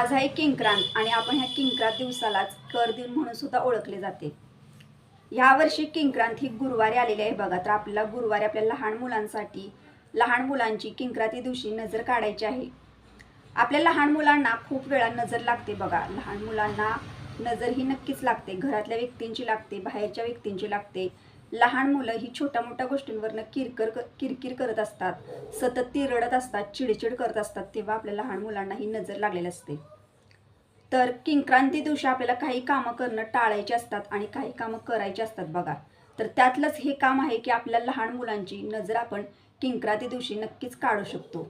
आज आहे किंक्रांत आणि आपण ह्या किंक्रांत दिवसालाच कर दिन म्हणून सुद्धा ओळखले जाते. ह्या वर्षी किंक्रांत ही गुरुवारी आलेली आहे बघा तर आपल्याला गुरुवारी आपल्या लहान मुलांसाठी लहान मुलांची किंक्रांती दिवशी नजर काढायची आहे. आपल्या लहान मुलांना खूप वेळा नजर लागते बघा लहान मुलांना नजर ही नक्कीच लागते. घरातल्या व्यक्तींची लागते बाहेरच्या व्यक्तींची लागते. लहान मुलं ही छोट्या मोठ्या गोष्टींवरनं किरकर किरकिर करत असतात. सतत ती रडत असतात चिडचिड करत असतात तेव्हा आपल्या लहान मुलांना ही नजर लागलेली असते. तर किंक्रांती दिवशी आपल्याला काही कामं करणं टाळायची असतात आणि काही कामं करायची असतात बघा. तर त्यातलंच हे काम आहे की आपल्या लहान मुलांची नजर आपण किंक्रांती दिवशी नक्कीच काढू शकतो.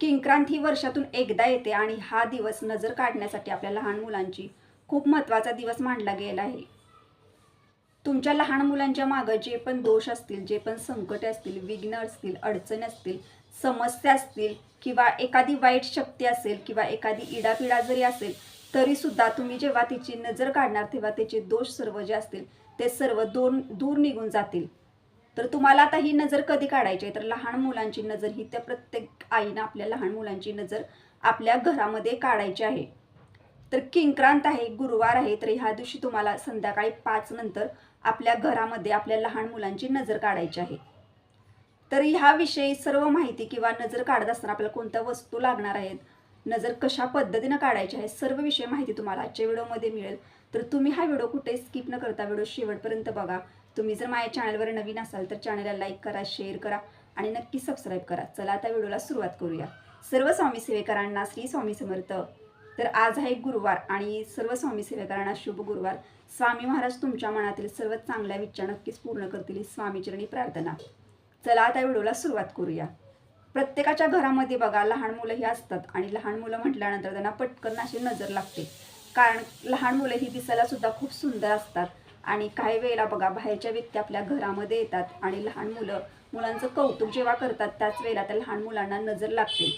किंक्रांत ही वर्षातून एकदा येते आणि हा दिवस नजर काढण्यासाठी आपल्या लहान मुलांची खूप महत्त्वाचा दिवस मानला गेला आहे. तुमच्या लहान मुलांच्या मागं जे पण दोष असतील जे पण संकट असतील विघ्न असतील अडचणी असतील समस्या असतील किंवा एखादी वाईट शक्ती असेल किंवा एखादी इडापिडा जरी असेल तरी सुद्धा तुम्ही जेव्हा तिची नजर काढणार तेव्हा त्याचे दोष सर्व जे असतील ते सर्व दोन दूर निघून जातील. तर तुम्हाला आता ही नजर कधी काढायची आहे? तर लहान मुलांची नजर ही त्या प्रत्येक आईनं आपल्या लहान मुलांची नजर आपल्या घरामध्ये काढायची आहे. तर किंक्रांत आहे गुरुवार आहे तर ह्या दिवशी तुम्हाला संध्याकाळी पाच नंतर आपल्या घरामध्ये आपल्या लहान मुलांची नजर काढायची आहे. तर ह्याविषयी सर्व माहिती किंवा नजर काढत असताना आपल्याला कोणत्या वस्तू लागणार आहेत नजर कशा पद्धतीनं काढायची आहे सर्व विषय माहिती तुम्हाला आजच्या व्हिडिओमध्ये मिळेल. तर तुम्ही हा व्हिडिओ कुठे स्किप न करता व्हिडिओ शेवटपर्यंत बघा. तुम्ही जर माझ्या चॅनलवर नवीन असाल तर चॅनलला लाईक करा शेअर करा आणि नक्की सबस्क्राईब करा. चला आता व्हिडिओला सुरुवात करूया. सर्व स्वामी सेवेकरांना श्री स्वामी समर्थ. तर आज आहे गुरुवार आणि सर्व स्वामी सेवेकरांना शुभ गुरुवार. स्वामी महाराज तुमच्या मनातील सर्व चांगल्या विचार नक्कीच पूर्ण करतील स्वामीचरणी प्रार्थना. चला आता व्हिडिओला सुरुवात करूया. प्रत्येकाच्या घरामध्ये बघा लहान मुलं ही असतात आणि लहान मुलं म्हटल्यानंतर त्यांना पटकन अशी नजर लागते. कारण लहान मुलं ही दिसायला सुद्धा खूप सुंदर असतात आणि काही वेळेला बघा बाहेरच्या व्यक्ती आपल्या घरामध्ये येतात आणि लहान मुलं मुलांचं कौतुक जेव्हा करतात त्याच वेळेला त्या लहान मुलांना नजर लागते.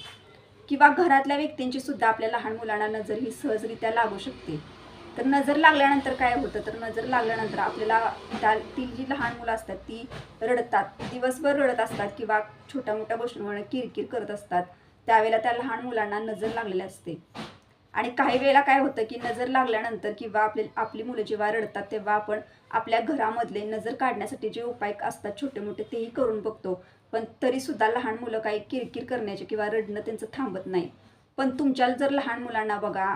किंवा घरातल्या व्यक्तींची सुद्धा आपल्या लहान मुलांना नजर ही सहजरित्या लागू शकते. तर नजर लागल्यानंतर काय होतं? तर नजर लागल्यानंतर आपल्याला त्या ती जी लहान मुलं असतात ती रडतात. दिवसभर रडत असतात किंवा छोट्या मोठ्या गोष्टींमुळे किरकिर करत असतात. त्यावेळेला त्या लहान मुलांना नजर लागलेली असते. आणि काही वेळेला काय होतं की नजर लागल्यानंतर किंवा आपले आपली मुलं जेव्हा रडतात तेव्हा आपण आपल्या घरामधले नजर काढण्यासाठी जे उपाय असतात छोटे मोठे तेही करून बघतो. पण तरीसुद्धा लहान मुलं काही किरकिर करण्याचे किंवा रडणं त्यांचं थांबत नाही. पण तुमच्या जर लहान मुलांना बघा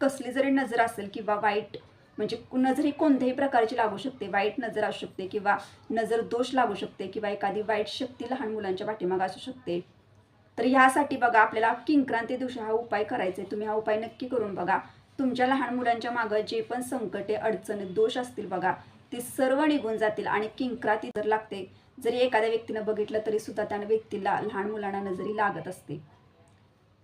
कसली जरी नजर असेल किंवा वाईट म्हणजे नजर ही कोणत्याही प्रकारची लागू शकते. वाईट नजर असू शकते किंवा नजर दोष लागू शकते किंवा एखादी वाईट शक्ती लहान मुलांच्या पाठीमागं असू शकते. तर ह्यासाठी बघा आपल्याला किंक्रांती दिवशी हा उपाय करायचा आहे. तुम्ही हा उपाय नक्की करून बघा. तुमच्या लहान मुलांच्या मागं जे पण संकटे अडचणी दोष असतील बघा ते सर्व निघून जातील आणि किंक्रांती जर लागते जरी एखाद्या व्यक्तीनं बघितलं तरी सुद्धा त्या व्यक्तीला लहान मुलांना नजरी लागत असते.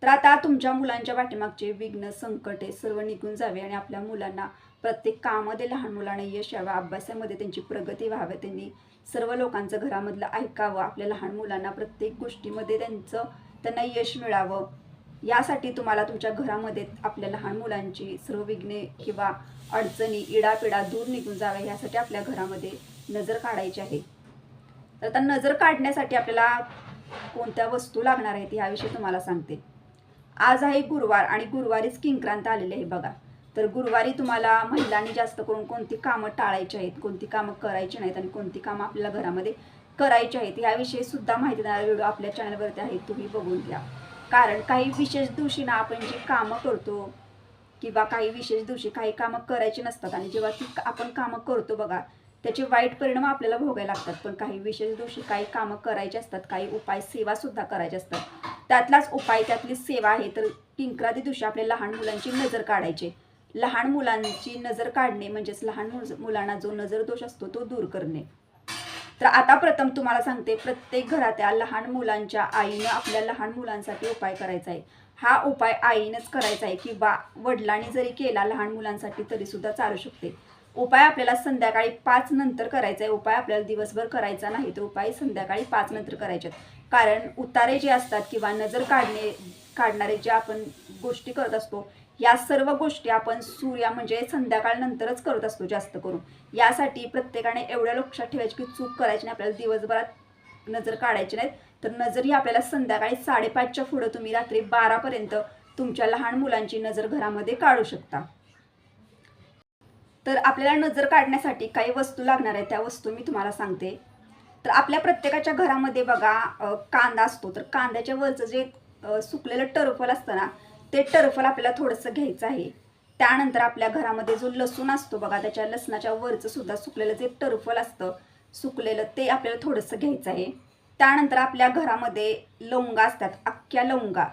तर आता तुमच्या मुलांच्या पाठीमागचे विघ्न संकटे सर्व निघून जावे आणि आपल्या मुलांना प्रत्येक कामामध्ये लहान मुलांना यश यावं अभ्यासामध्ये त्यांची प्रगती व्हावी त्यांनी सर्व लोकांचं घरामधलं ऐकावं आपल्या लहान मुलांना प्रत्येक गोष्टीमध्ये त्यांचं त्यांना यश मिळावं. यासाठी तुम्हाला तुमच्या घरामध्ये आपल्या लहान मुलांची सर्व विघ्ने किंवा अडचणी इडापिडा दूर निघून जाव्या यासाठी आपल्या घरामध्ये नजर काढायची आहे. तर आता नजर काढण्यासाठी आपल्याला कोणत्या वस्तू लागणार आहेत ह्याविषयी तुम्हाला सांगते. आज आहे गुरुवार आणि गुरुवारीच किंक्रांत आलेली आहे बघा. तर गुरुवारी तुम्हाला महिलांनी जास्त करून कोणती कामं टाळायची आहेत कोणती कामं करायची नाहीत आणि कोणती कामं आपल्याला घरामध्ये करायची आहेत याविषयी सुद्धा माहिती देणारा व्हिडिओ आपल्या चॅनलवरती आहे तुम्ही बघून घ्या. कारण काही विशेष दिवशी ना आपण जी कामं करतो किंवा काही विशेष दिवशी काही कामं करायची नसतात आणि जेव्हा ती आपण कामं करतो बघा त्याचे वाईट परिणाम आपल्याला भोगायला लागतात. पण काही विशेष दिवशी काही कामं करायची असतात काही उपाय सेवा सुद्धा करायच्या असतात. त्यातलाच उपाय त्यातली सेवा आहे तर किंक्राती दिवशी आपल्या लहान मुलांची नजर काढायची. लहान मुलांची नजर काढणे म्हणजेच लहान मुल- मुलांना जो नजर दोष असतो तो दूर करणे. तर आता प्रथम तुम्हाला सांगते प्रत्येक घरातल्या लहान मुलांच्या आईनं आपल्या लहान मुलांसाठी उपाय करायचा आहे. हा उपाय आईनंच करायचा आहे किंवा वडिलांनी जरी केला लहान मुलांसाठी तरी सुद्धा चालू शकते. उपाय आपल्याला संध्याकाळी पाच नंतर करायचा आहे. उपाय आपल्याला दिवसभर करायचा नाही तर उपाय संध्याकाळी पाच नंतर करायचे आहेत. कारण उतारे जे असतात किंवा नजर काढणे काढणारे जे आपण गोष्टी करत असतो या सर्व गोष्टी आपण सूर्या म्हणजे संध्याकाळ नंतरच करत असतो जास्त करून. यासाठी प्रत्येकाने एवढ्या लक्षात ठेवायची की चूक करायची नाही आपल्याला दिवसभरात नजर काढायची नाहीत. तर नजर ही आपल्याला संध्याकाळी साडेपाचच्या पुढं तुम्ही रात्री बारापर्यंत तुमच्या लहान मुलांची नजर घरामध्ये काढू शकता. तर आपल्याला नजर काढण्यासाठी काही वस्तू लागणार आहे त्या वस्तू मी तुम्हाला सांगते. तर आपल्या प्रत्येकाच्या घरामध्ये बघा कांदा असतो. तर कांद्याच्या वरचं जे सुकलेलं टरफल असतं ना ते टरफल आपल्याला थोडंसं घ्यायचं आहे. त्यानंतर आपल्या घरामध्ये जो लसूण असतो बघा त्याच्या लसणाच्या वरचं सुद्धा सुकलेलं जे टरफल असतं सुकलेलं ते आपल्याला थोडंसं घ्यायचं आहे. त्यानंतर आपल्या घरामध्ये लवंगा असतात अख्ख्या लवंगा.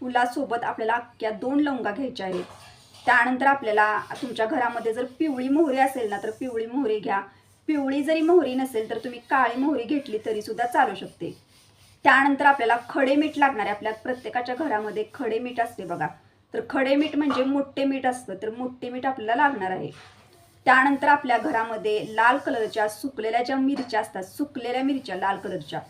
फुलासोबत आपल्याला अख्ख्या दोन लवंगा घ्यायच्या आहेत. त्यानंतर आपल्याला तुमच्या घरामध्ये जर पिवळी मोहरी असेल ना तर पिवळी मोहरी घ्या. पिवळी जरी मोहरी नसेल तर तुम्ही काळी मोहरी घेतली तरी सुद्धा चालू शकते. त्यानंतर आपल्याला खडे मीठ लागणार आहे आपल्या प्रत्येकाच्या घरामध्ये खडे मीठ असते बघा. तर खडे मीठ म्हणजे मोठे मीठ असतं तर मोठे मीठ आपल्याला लागणार आहे. त्यानंतर आपल्या घरामध्ये लाल कलरच्या सुकलेल्या ज्या मिरच्या असतात सुकलेल्या मिरच्या लाल कलरच्या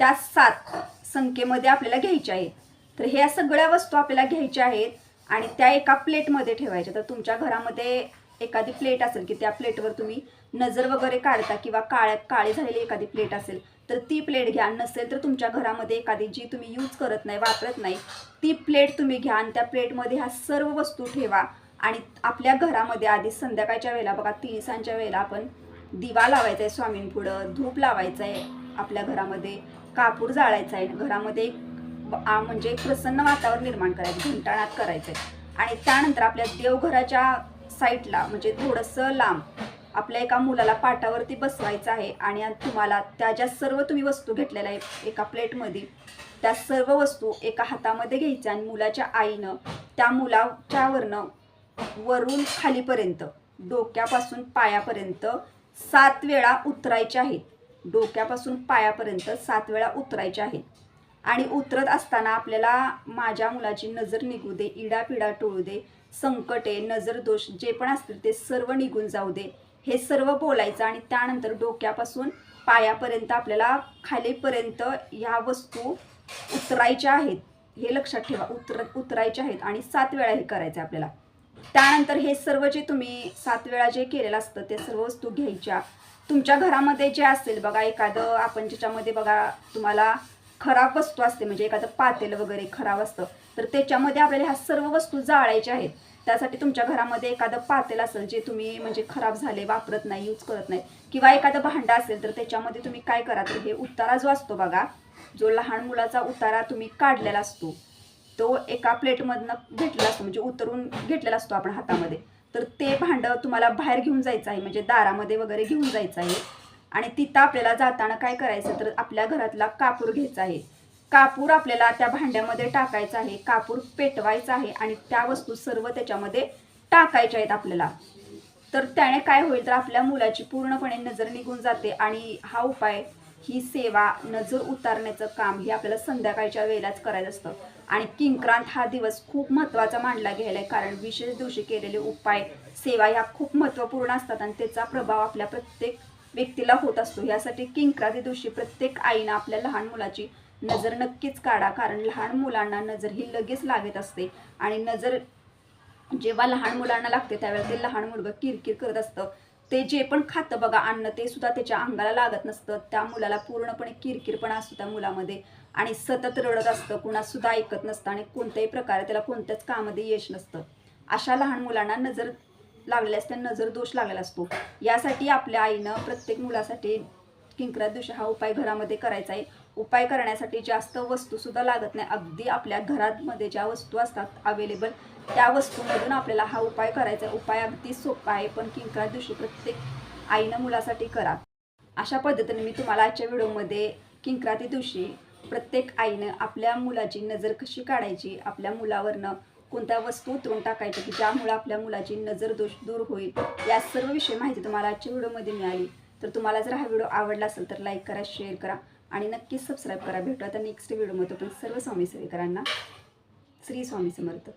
त्या सात संख्येमध्ये आपल्याला घ्यायच्या आहेत. तर ह्या सगळ्या वस्तू आपल्याला घ्यायच्या आहेत. आणि त्या एका प्लेटमध्ये ठेवायच्या. तर तुमच्या घरामध्ये एखादी प्लेट असेल की त्या प्लेटवर तुम्ही नजर वगैरे काढता किंवा काळ्या काळी झालेली एखादी प्लेट असेल तर ती प्लेट घ्या. नसेल तर तुमच्या घरामध्ये एखादी जी तुम्ही यूज करत नाही वापरत नाही ती प्लेट तुम्ही घ्या आणि त्या प्लेटमध्ये ह्या सर्व वस्तू ठेवा. आणि आपल्या घरामध्ये आधी संध्याकाळच्या वेळेला बघा तिळसांच्या वेळेला आपण दिवा लावायचा आहे स्वामींपुढं धूप लावायचं आहे आपल्या घरामध्ये कापूर जाळायचा आहे घरामध्ये म्हणजे एक प्रसन्न वातावरण निर्माण करायचं घंटाळात करायचं आहे आणि त्यानंतर आपल्या देवघराच्या साईडला म्हणजे थोडंसं लांब आपल्या एका मुलाला पाटावरती बसवायचं आहे आणि तुम्हाला त्या ज्या सर्व तुम्ही वस्तू घेतलेल्या आहे एका प्लेटमध्ये त्या सर्व वस्तू एका हातामध्ये घ्यायच्या आणि मुलाच्या आईनं त्या मुलाच्यावरनं वरून खालीपर्यंत डोक्यापासून पायापर्यंत सात वेळा उतरायच्या आहेत. डोक्यापासून पायापर्यंत सात वेळा उतरायच्या आहेत. आणि उतरत असताना आपल्याला माझ्या मुलाची नजर निघू दे इडापिडा टोळू दे संकटे नजर दोष जे पण असतील ते सर्व निघून जाऊ दे. हे सर्व बोलायचं आणि त्यानंतर डोक्यापासून पायापर्यंत आपल्याला खालीपर्यंत ह्या वस्तू उतरायच्या आहेत. हे लक्षात ठेवा उतर उतरायच्या आहेत आणि सात वेळा हे करायचं आहे आपल्याला. त्यानंतर हे सर्व जे तुम्ही सात वेळा जे केलेलं असतं ते सर्व वस्तू घ्यायच्या. तुमच्या घरामध्ये जे असेल बघा एखादं आपण ज्याच्यामध्ये बघा तुम्हाला खराब वस्तू असते म्हणजे एखादं पातेलं वगैरे खराब असतं तर त्याच्यामध्ये आपल्याला ह्या सर्व वस्तू जाळायच्या आहेत. त्यासाठी तुमच्या घरामध्ये एखादं पातेल असेल जे तुम्ही म्हणजे खराब झाले वापरत नाही यूज करत नाही किंवा एखादं भांडं असेल तर त्याच्यामध्ये तुम्ही काय करा तर हे उतारा जो असतो बघा जो लहान मुलाचा उतारा तुम्ही काढलेला असतो तो एका प्लेटमधनं घेतलेला असतो म्हणजे उतरून घेतलेला असतो आपण हातामध्ये. तर ते भांडं तुम्हाला बाहेर घेऊन जायचं आहे म्हणजे दारामध्ये वगैरे घेऊन जायचं आहे. आणि तिथं आपल्याला जाताना काय करायचं तर आपल्या घरातला कापूर घ्यायचा आहे. कापूर आपल्याला त्या भांड्यामध्ये टाकायचा आहे. कापूर पेटवायचा आहे आणि त्या वस्तू सर्व त्याच्यामध्ये टाकायच्या आहेत आपल्याला. तर त्याने काय होईल तर आपल्या मुलाची पूर्णपणे नजर निघून जाते आणि हा उपाय ही सेवा नजर उतारण्याचं काम हे आपल्याला संध्याकाळच्या वेळेलाच करायचं असतं. आणि किंक्रांत हा दिवस खूप महत्त्वाचा मानला गेला आहे कारण विशेष दिवशी केलेले उपाय सेवा ह्या खूप महत्त्वपूर्ण असतात आणि त्याचा प्रभाव आपल्या प्रत्येक व्यक्तीला होत असतो. यासाठी किंक्रांती दिवशी प्रत्येक आईनं आपल्या लहान मुलाची नजर नक्कीच काढा. कारण लहान मुलांना नजर ही लगेच लागत असते. आणि नजर जेव्हा लहान मुलांना लागते त्यावेळेला ते लहान मुलगं किरकिर करत असतं. ते जे पण खातं बघा अन्न ते सुद्धा त्याच्या अंगाला लागत नसतं. त्या मुलाला पूर्णपणे किरकिरपणा असतो त्या मुलामध्ये. आणि सतत रडत असतं कुणासुद्धा ऐकत नसतं. आणि कोणत्याही प्रकारे त्याला कोणत्याच कामामध्ये यश नसतं. अशा लहान मुलांना नजर लागल्यास असते नजर दोष लागलेला असतो. यासाठी आपल्या आईनं प्रत्येक मुलासाठी किंक्रात दिवशी हा उपाय घरामध्ये करायचा आहे. उपाय करण्यासाठी जास्त वस्तूसुद्धा लागत नाही. अगदी आपल्या घरामध्ये ज्या वस्तू असतात अवेलेबल त्या वस्तूमधून आपल्याला हा उपाय करायचा आहे. उपाय अगदी सोपा आहे पण किंकरात दिवशी प्रत्येक आईनं मुलासाठी करा. अशा पद्धतीने मी तुम्हाला आजच्या व्हिडिओमध्ये किंक्राती दिवशी प्रत्येक आईनं आपल्या मुलाची नजर कशी काढायची आपल्या मुलावरनं कोणत्या वस्तू उतरून टाकायच्या की ज्यामुळे आपल्या मुलाची नजर दोष दूर होईल? या सर्व विषयी माहिती तुम्हाला आजच्या व्हिडिओमध्ये मिळाली. तर तुम्हाला जर हा व्हिडिओ आवडला असेल तर लाईक करा शेअर करा आणि नक्कीच सबस्क्राईब करा. भेटू आता नेक्स्ट व्हिडिओमध्ये पण सर्व स्वामी सेवेकरांना. श्री स्वामी समर्थ.